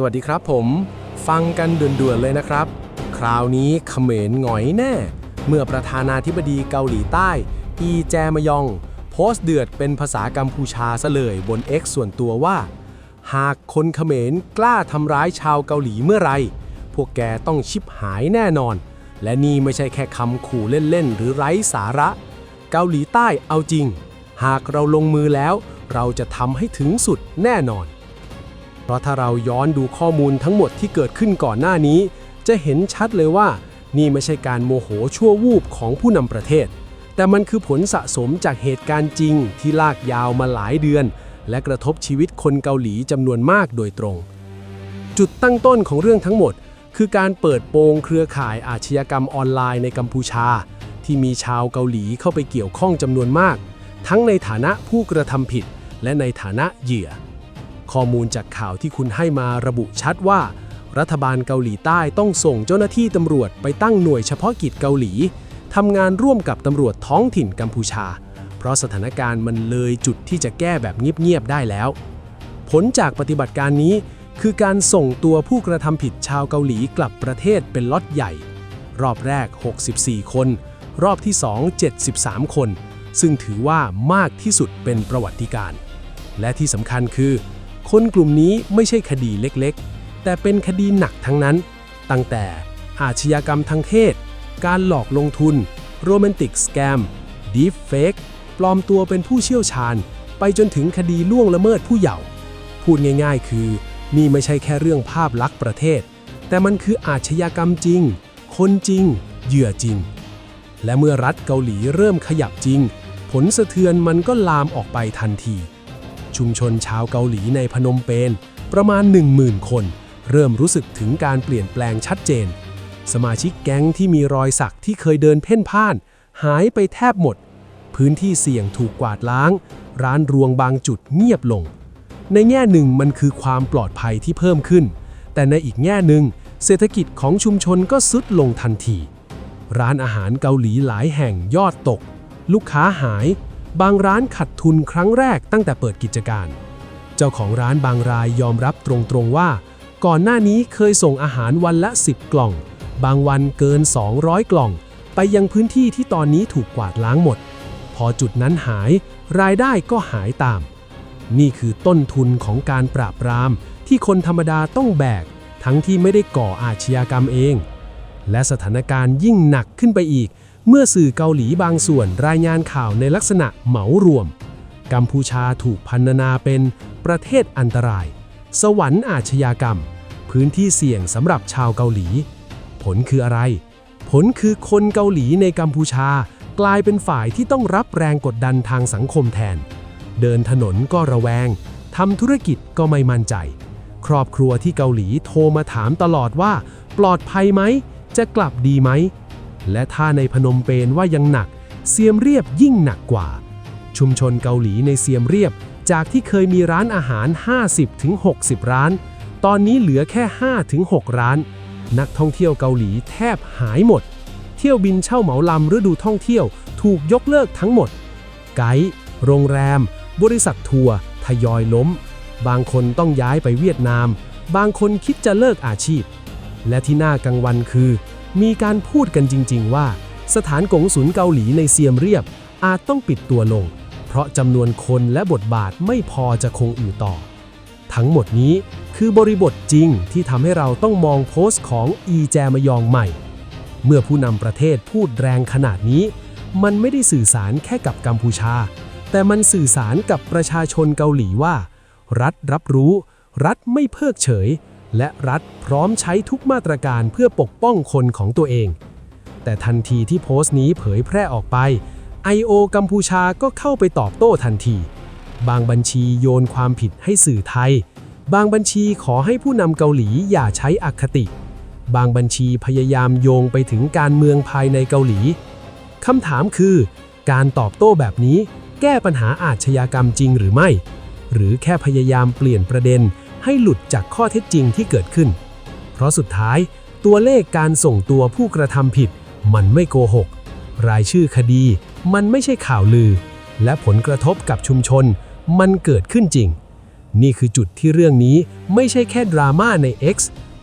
สวัสดีครับผม ฟังกันด่วนๆเลยนะครับ คราวนี้เขมรหงอยแน่ เมื่อประธานาธิบดีเกาหลีใต้ อีแจมยอง โพสต์เดือดเป็นภาษากัมพูชาซะเลยบน X ส่วนตัวว่า หากคนเขมรกล้าทำร้ายชาวเกาหลีเมื่อไร พวกแกต้องชิบหายแน่นอน และนี่ไม่ใช่แค่คำขู่เล่นๆ หรือไร้สาระ เกาหลีใต้เอาจริง หากเราลงมือแล้ว เราจะทำให้ถึงสุดแน่นอน เพราะถ้าเราย้อนดูข้อมูลทั้งหมดที่เกิดขึ้นก่อนหน้านี้ จะเห็นชัดเลยว่า นี่ไม่ใช่การโมโหชั่ววูบของผู้นำประเทศ แต่มันคือผลสะสมจากเหตุการณ์จริงที่ลากยาวมาหลายเดือน และกระทบชีวิตคนเกาหลีจำนวนมากโดยตรง จุดตั้งต้นของเรื่องทั้งหมด คือการเปิดโปงเครือข่ายอาชญากรรมออนไลน์ในกัมพูชา ที่มีชาวเกาหลีเข้าไปเกี่ยวข้องจำนวนมาก ทั้งในฐานะผู้กระทำผิด และในฐานะเหยื่อ ข้อมูลจากข่าวที่คุณให้มาระบุชัดว่า รัฐบาลเกาหลีใต้ต้องส่งเจ้าหน้าที่ตำรวจไปตั้งหน่วยเฉพาะกิจเกาหลีทำงานร่วมกับตำรวจท้องถิ่นกัมพูชา เพราะสถานการณ์มันเลยจุดที่จะแก้แบบเงียบๆได้แล้ว ผลจากปฏิบัติการนี้ คือการส่งตัวผู้กระทำผิดชาวเกาหลีกลับประเทศเป็นล็อตใหญ่ รอบแรก 64 คน รอบที่ 2 73 คน ซึ่งถือว่ามากที่สุดเป็นประวัติการณ์และที่สำคัญคือ คนกลุ่มนี้ไม่ใช่คดีเล็กๆ แต่เป็นคดีหนักทั้งนั้น ตั้งแต่อาชญากรรมทางเพศ การหลอกลงทุน โรแมนติกสแกมดีฟเฟกปลอมตัวเป็นผู้เชี่ยวชาญ ไปจนถึงคดีล่วงละเมิดผู้เยาว์พูดง่ายๆ คือ นี่ไม่ใช่แค่เรื่องภาพลักษณ์ประเทศ แต่มันคืออาชญากรรมจริง คนจริง เหยื่อจริง และเมื่อรัฐเกาหลีเริ่มขยับจริง ผลสะเทือนมันก็ลามออกไปทันที ชุมชนชาวเกาหลีในพนมเปญประมาณ 10,000 คน เริ่มรู้สึกถึงการเปลี่ยนแปลงชัดเจน สมาชิกแก๊งที่มีรอยสักที่เคยเดินเพ่นพ่าน หายไปแทบหมด พื้นที่เสี่ยงถูกกวาดล้าง ร้านรวงบางจุดเงียบลง ในแง่หนึ่งมันคือความปลอดภัยที่เพิ่มขึ้น แต่ในอีกแง่หนึ่ง เศรษฐกิจของชุมชนก็ซุดลงทันที ร้านอาหารเกาหลีหลายแห่งยอดตก ลูกค้าหาย บางร้านขัดทุนครั้งแรกตั้งแต่เปิดกิจการ เจ้าของร้านบางรายยอมรับตรงๆว่า ก่อนหน้านี้เคยส่งอาหารวันละ 10 กล่อง บางวันเกิน 200 กล่อง ไปยังพื้นที่ที่ตอนนี้ถูกกวาดล้างหมด พอจุดนั้นหาย รายได้ก็หายตาม นี่คือต้นทุนของการปราบปราม ที่คนธรรมดาต้องแบก ทั้งที่ไม่ได้ก่ออาชญากรรมเอง และสถานการณ์ยิ่งหนักขึ้นไปอีก เมื่อสื่อเกาหลีบางส่วนรายงานข่าวในลักษณะเหมารวม กัมพูชาถูกพันนาเป็นประเทศอันตราย สวรรค์อาชญากรรม พื้นที่เสี่ยงสำหรับชาวเกาหลี ผลคืออะไร ผลคือคนเกาหลีในกัมพูชากลายเป็นฝ่ายที่ต้องรับแรงกดดันทางสังคมแทน เดินถนนก็ระแวงทำธุรกิจก็ไม่มั่นใจ ครอบครัวที่เกาหลีโทรมาถามตลอดว่า ปลอดภัยไหม จะกลับดีไหม และถ้าในพนมเปญว่ายังหนัก เซียมเรียบยิ่งหนักกว่า ชุมชนเกาหลีในเซียมเรียบ จากที่เคยมีร้านอาหาร 50-60 ร้าน ตอนนี้เหลือแค่ 5-6 ร้าน นักท่องเที่ยวเกาหลีแทบหายหมด เที่ยวบินเช่าเหมาลำฤดูท่องเที่ยวถูกยกเลิกทั้งหมด ไกด์โรงแรม บริษัททัวร์ทยอยล้ม บางคนต้องย้ายไปเวียดนาม บางคนคิดจะเลิกอาชีพ และที่น่ากังวลคือ มีการพูดกันจริง ๆ ว่า สถานกงสุลเกาหลีในเซียมเรียบ อาจต้องปิดตัวลง เพราะจำนวนคนและบทบาทไม่พอจะคงอยู่ต่อ ทั้งหมดนี้คือบริบทจริงที่ทำให้เราต้องมองโพสต์ของอีแจมยองใหม่ เมื่อผู้นำประเทศพูดแรงขนาดนี้ มันไม่ได้สื่อสารแค่กับกัมพูชา แต่มันสื่อสารกับประชาชนเกาหลีว่า รัฐรับรู้ รัฐไม่เพิกเฉย และรัฐพร้อมใช้ทุกมาตรการเพื่อปกป้องคนของตัวเอง แต่ทันทีที่โพสต์นี้เผยแพร่ออกไป I.O. กัมพูชาก็เข้าไปตอบโต้ทันที บางบัญชีโยนความผิดให้สื่อไทย บางบัญชีขอให้ผู้นำเกาหลีอย่าใช้อคติ บางบัญชีพยายามโยงไปถึงการเมืองภายในเกาหลี คำถามคือ การตอบโต้แบบนี้ แก้ปัญหาอาชญากรรมจริงหรือไม่ หรือแค่พยายามเปลี่ยนประเด็น ให้หลุดจากข้อเท็จจริงที่เกิดขึ้น เพราะสุดท้ายตัวเลขการส่งตัวผู้กระทำผิด มันไม่โกหก รายชื่อคดี มันไม่ใช่ข่าวลือ และผลกระทบกับชุมชน มันเกิดขึ้นจริง นี่คือจุดที่เรื่องนี้ไม่ใช่แค่ดราม่าใน X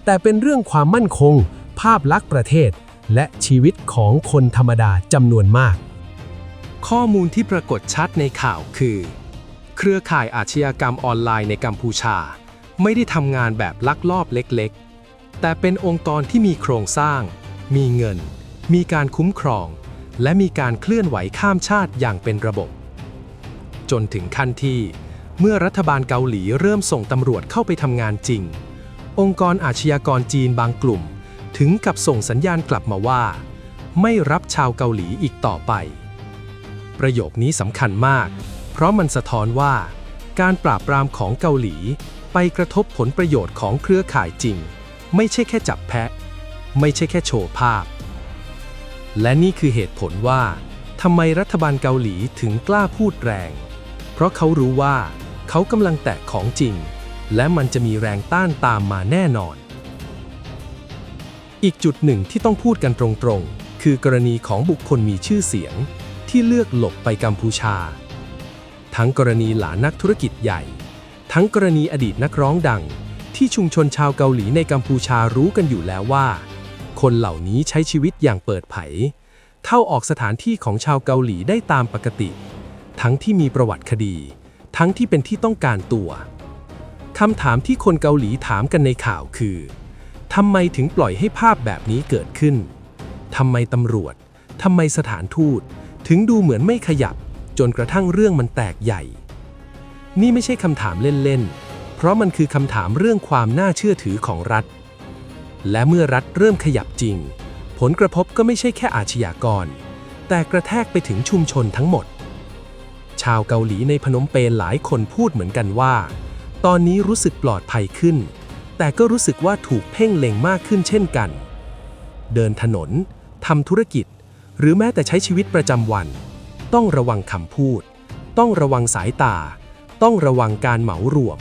แต่เป็นเรื่องความมั่นคง ภาพลักษณ์ประเทศ และชีวิตของคนธรรมดาจำนวนมาก ข้อมูลที่ปรากฏชัดในข่าวคือ เครือข่ายอาชญากรรมออนไลน์ในกัมพูชา ไม่ได้ทำงานแบบลักลอบเล็กๆ แต่เป็นองค์กรที่มีโครงสร้าง มีเงิน มีการคุ้มครอง และมีการเคลื่อนไหวข้ามชาติอย่างเป็นระบบ จนถึงขั้นที่ เมื่อรัฐบาลเกาหลีเริ่มส่งตำรวจเข้าไปทำงานจริง องค์กรอาชญากรจีนบางกลุ่ม ถึงกับส่งสัญญาณกลับมาว่า ไม่รับชาวเกาหลีอีกต่อไป ประโยคนี้สำคัญมาก เพราะมันสะท้อนว่า การปราบปรามของเกาหลี ไปกระทบผลประโยชน์ของเครือข่ายจริง ไม่ใช่แค่จับแพะ ไม่ใช่แค่โชว์ภาพ และนี่คือเหตุผลว่าทำไมรัฐบาลเกาหลีถึงกล้าพูดแรง เพราะเขารู้ว่าเขากำลังแตะของจริง และมันจะมีแรงต้านตามมาแน่นอน อีกจุดหนึ่งที่ต้องพูดกันตรงๆ คือกรณีของบุคคลมีชื่อเสียง ที่เลือกหลบไปกัมพูชา ทั้งกรณีหลานนักธุรกิจใหญ่ ทั้งกรณีอดีตนักร้องดัง ที่ชุมชนชาวเกาหลีในกัมพูชารู้กันอยู่แล้วว่า คนเหล่านี้ใช้ชีวิตอย่างเปิดเผยเข้าออกสถานที่ของชาวเกาหลีได้ตามปกติ ทั้งที่มีประวัติคดี ทั้งที่เป็นที่ต้องการตัวคำถามที่คนเกาหลีถามกันในข่าวคือทำไมถึงปล่อยให้ภาพแบบนี้เกิดขึ้นทำไมตำรวจทำไมสถานทูต ถึงดูเหมือนไม่ขยับ จนกระทั่งเรื่องมันแตกใหญ่ นี่ไม่ใช่คำถามเล่นๆ เพราะมันคือคำถามเรื่องความน่าเชื่อถือของรัฐ และเมื่อรัฐเริ่มขยับจริง ผลกระทบก็ไม่ใช่แค่อาชญากร แต่กระแทกไปถึงชุมชนทั้งหมด ชาวเกาหลีในพนมเปญหลายคนพูดเหมือนกันว่า ตอนนี้รู้สึกปลอดภัยขึ้น แต่ก็รู้สึกว่าถูกเพ่งเล็งมากขึ้นเช่นกัน เดินถนนทำธุรกิจ หรือแม้แต่ใช้ชีวิตประจำวัน ต้องระวังคำพูด ต้องระวังสายตา ต้องระวังการเหมารวม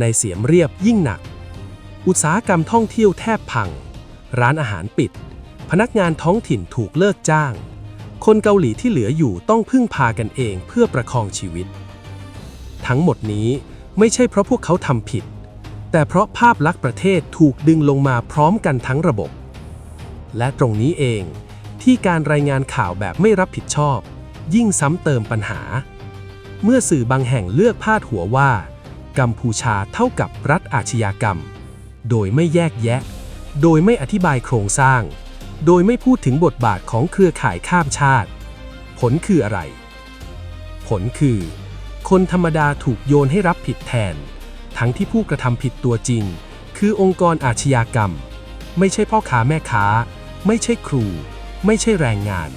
ในเสียมเรียบยิ่งหนัก อุตสาหกรรมท่องเที่ยวแทบพัง ร้านอาหารปิด พนักงานท้องถิ่นถูกเลิกจ้าง คนเกาหลีที่เหลืออยู่ต้องพึ่งพากันเองเพื่อประคองชีวิต ทั้งหมดนี้ไม่ใช่เพราะพวกเขาทำผิด แต่เพราะภาพลักษณ์ประเทศถูกดึงลงมาพร้อมกันทั้งระบบ และตรงนี้เองที่การรายงานข่าวแบบไม่รับผิดชอบ ยิ่งซ้ำเติมปัญหา เมื่อสื่อบางแห่งเลือกพาดหัวว่า กัมพูชาเท่ากับรัฐอาชญากรรม โดยไม่แยกแยะ โดยไม่อธิบายโครงสร้าง โดยไม่พูดถึงบทบาทของเครือข่ายข้ามชาติ ผลคืออะไร ผลคือ คนธรรมดาถูกโยนให้รับผิดแทน ทั้งที่ผู้กระทำผิดตัวจริง คือองค์กรอาชญากรรม ไม่ใช่พ่อค้าแม่ค้า ไม่ใช่ครู ไม่ใช่แรงงาน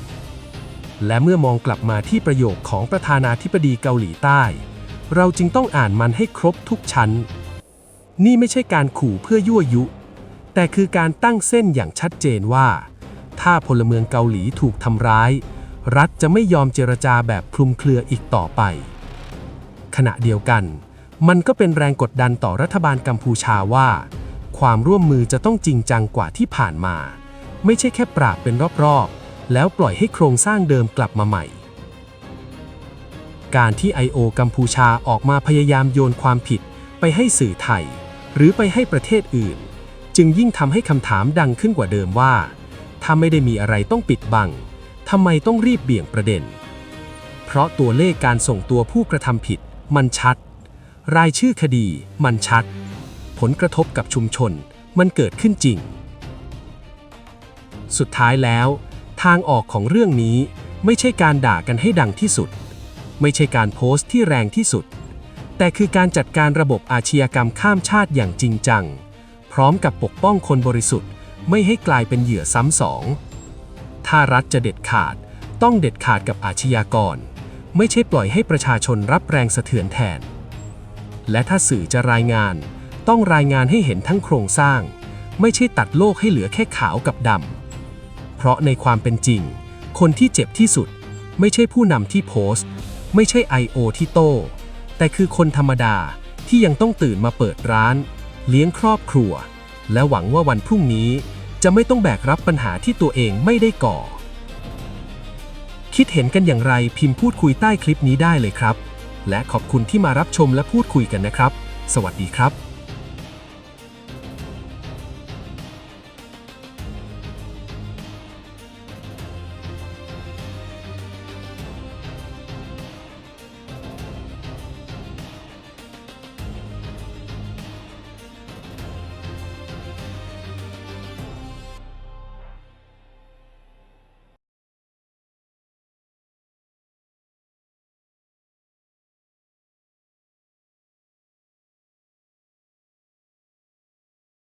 และเมื่อมองกลับมาที่ประโยคของประธานาธิบดีเกาหลีใต้ เราจึงต้องอ่านมันให้ครบทุกชั้น นี่ไม่ใช่การขู่เพื่อยั่วยุ แต่คือการตั้งเส้นอย่างชัดเจนว่า ถ้าพลเมืองเกาหลีถูกทำร้าย รัฐจะไม่ยอมเจรจาแบบคลุมเครืออีกต่อไป ขณะเดียวกัน มันก็เป็นแรงกดดันต่อรัฐบาลกัมพูชาว่า ความร่วมมือจะต้องจริงจังกว่าที่ผ่านมา ไม่ใช่แค่ปราบเป็นรอบๆ แล้วปล่อยให้โครงสร้างเดิมกลับมาใหม่ การที่ I.O. กัมพูชาออกมาพยายามโยนความผิดไปให้สื่อไทย หรือไปให้ประเทศอื่น จึงยิ่งทำให้คำถามดังขึ้นกว่าเดิมว่าถ้าไม่ได้มีอะไรต้องปิดบังทำไมต้องรีบเบี่ยงประเด็น เพราะตัวเลขการส่งตัวผู้กระทำผิด มันชัด รายชื่อคดีมันชัด ผลกระทบกับชุมชนมันเกิดขึ้นจริง สุดท้ายแล้ว ทางออกของเรื่องนี้ไม่ใช่การด่ากันให้ดังที่สุด ไม่ใช่การโพสต์ที่แรงที่สุด แต่คือการจัดการระบบอาชญากรรมข้ามชาติอย่างจริงจัง พร้อมกับปกป้องคนบริสุทธิ์ ไม่ให้กลายเป็นเหยื่อซ้ำสอง ถ้ารัฐจะเด็ดขาดต้องเด็ดขาดกับอาชญากร ไม่ใช่ปล่อยให้ประชาชนรับแรงสะเทือนแทน และถ้าสื่อจะรายงาน ต้องรายงานให้เห็นทั้งโครงสร้าง ไม่ใช่ตัดโลกให้เหลือแค่ขาวกับดำ เพราะในความเป็นจริง คนที่เจ็บที่สุด ไม่ใช่ผู้นำที่โพสต์ ไม่ใช่ I.O. ที่โต้แต่คือคนธรรมดาที่ยังต้องตื่นมาเปิดร้าน เลี้ยงครอบครัว และหวังว่าวันพรุ่งนี้ จะไม่ต้องแบกรับปัญหาที่ตัวเองไม่ได้ก่อ คิดเห็นกันอย่างไรพิมพ์พูดคุยใต้คลิปนี้ได้เลยครับ และขอบคุณที่มารับชมและพูดคุยกันนะครับ สวัสดีครับ